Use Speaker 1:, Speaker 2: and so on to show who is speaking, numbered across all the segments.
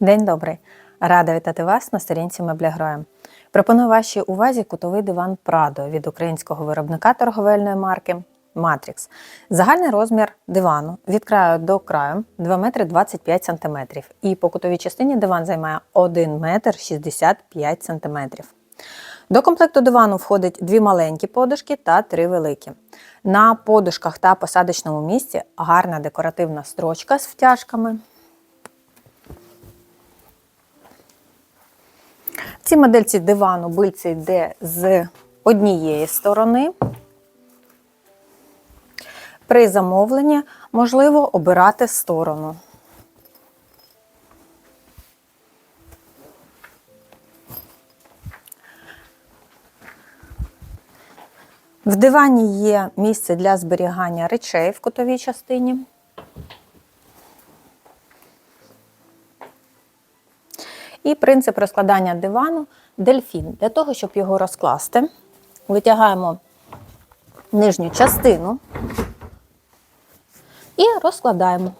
Speaker 1: День добрий! Рада вітати вас на сторінці Меблягроєм. Пропоную вашій увазі кутовий диван Прадо від українського виробника торговельної марки Matrix. Загальний розмір дивану від краю до краю 2 метри 25 см. І по кутовій частині диван займає 1 метр 65 см. До комплекту дивану входить дві маленькі подушки та три великі. На подушках та посадочному місці гарна декоративна строчка з втяжками. Цій модельці дивану бильце йде з однієї сторони. При замовленні можливо обирати сторону. В дивані є місце для зберігання речей в кутовій частині. І принцип розкладання дивану дельфін. Для того, щоб його розкласти, витягаємо нижню частину і розкладаємо.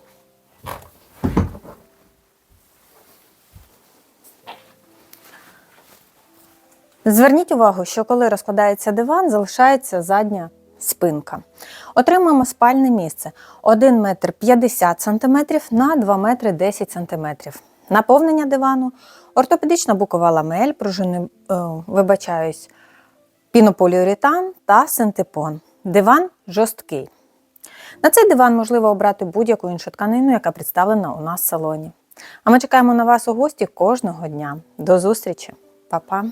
Speaker 1: Зверніть увагу, що коли розкладається диван, залишається задня спинка. Отримуємо спальне місце 1 метр 50 см на 2 метри 10 см. Наповнення дивану, ортопедична букова ламель, пружини, е, вибачаюсь, пінополіуретан та синтепон. Диван жорсткий. На цей диван можливо обрати будь-яку іншу тканину, яка представлена у нас в салоні. А ми чекаємо на вас у гості кожного дня. До зустрічі, Па-па!